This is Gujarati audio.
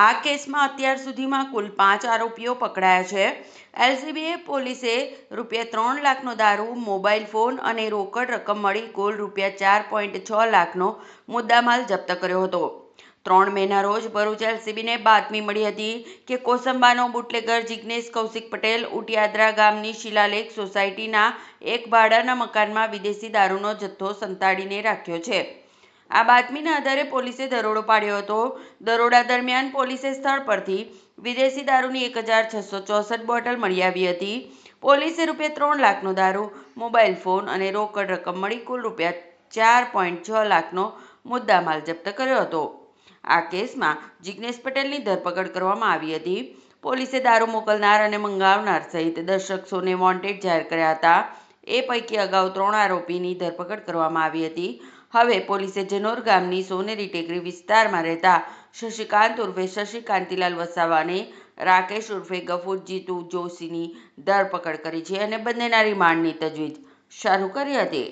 આ કેસમાં અત્યાર સુધીમાં કુલ પાંચ આરોપીઓ પકડાયા છે. એલસીબીએ પોલીસે રૂપિયા ત્રણ લાખનો દારૂ, મોબાઈલ ફોન અને રોકડ રકમ મળી કુલ રૂપિયા ચાર પોઈન્ટ છ લાખનો મુદ્દામાલ જપ્ત કર્યો હતો. ત્રણ મેના રોજ ભરૂચ એલસીબીને બાતમી મળી હતી કે કોસંબાનો બુટલેગર જિગ્નેશ કૌશિક પટેલ ઉટિયાદરા ગામની શિલાલેખ સોસાયટીના એક ભાડાના મકાનમાં વિદેશી દારૂનો જથ્થો સંતાડીને રાખ્યો છે. આ બાતમીના આધારે પોલીસે દરોડો પાડ્યો હતો. દરોડા દરમિયાન પોલીસે સ્થળ પરથી વિદેશી દારૂની એક હજાર છસો ચોસઠ બોટલ મળી આવી હતી. પોલીસે રૂપિયા ત્રણ લાખનો દારૂ, મોબાઈલ ફોન અને રોકડ રકમ મળી કુલ રૂપિયા ચાર પોઈન્ટ છ લાખનો મુદ્દામાલ જપ્ત કર્યો હતો. આ કેસમાં જિજ્ઞેશ પટેલની ધરપકડ કરવામાં આવી હતી. પોલીસે દારૂ મોકલનાર અને મંગાવનાર સહિત દસ શખ્સોને વોન્ટેડ જાહેર કર્યા હતા. એ પૈકી અગાઉ ત્રણ આરોપીની ધરપકડ કરવામાં આવી હતી. હવે પોલીસે જનોર ગામની સોનેરી ટેકરી વિસ્તારમાં રહેતા શશિકાંત ઉર્ફે શશી કાંતિલાલ વસાવાને રાકેશ ઉર્ફે ગફુર જીતુ જોશીની ધરપકડ કરી છે અને બંનેના રિમાન્ડની તજવીજ શરૂ કરી હતી.